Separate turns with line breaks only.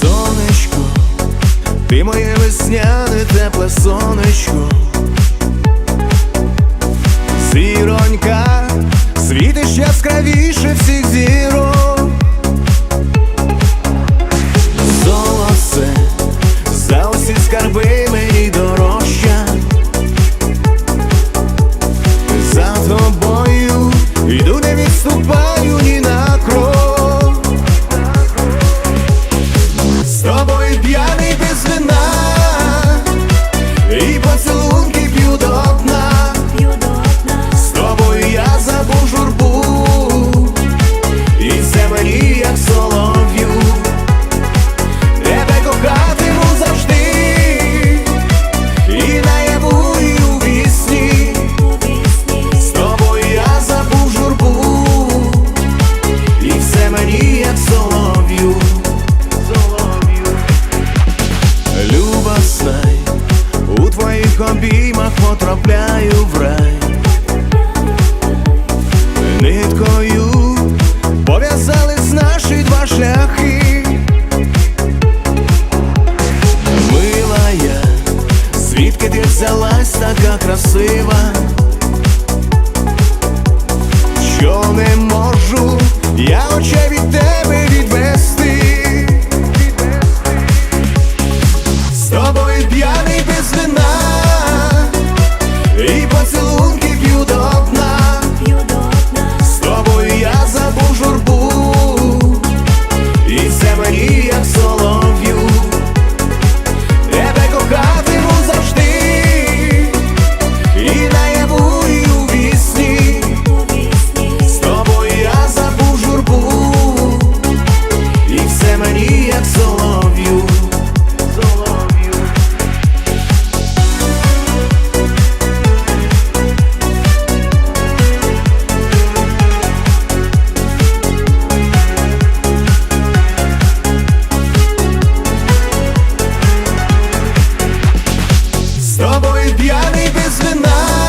Сонечко, ти моє весняне тепле сонечко. Зіронька, світиш яскравіше всіх зірок. Солов'ю Солов'ю Люба, у твоїх обіймах потрапляю в рай. Ниткою пов'язались наші два шляхи. Милая, звідки ти взялась така красива, що не можу я очей від тобою п'яний без вина.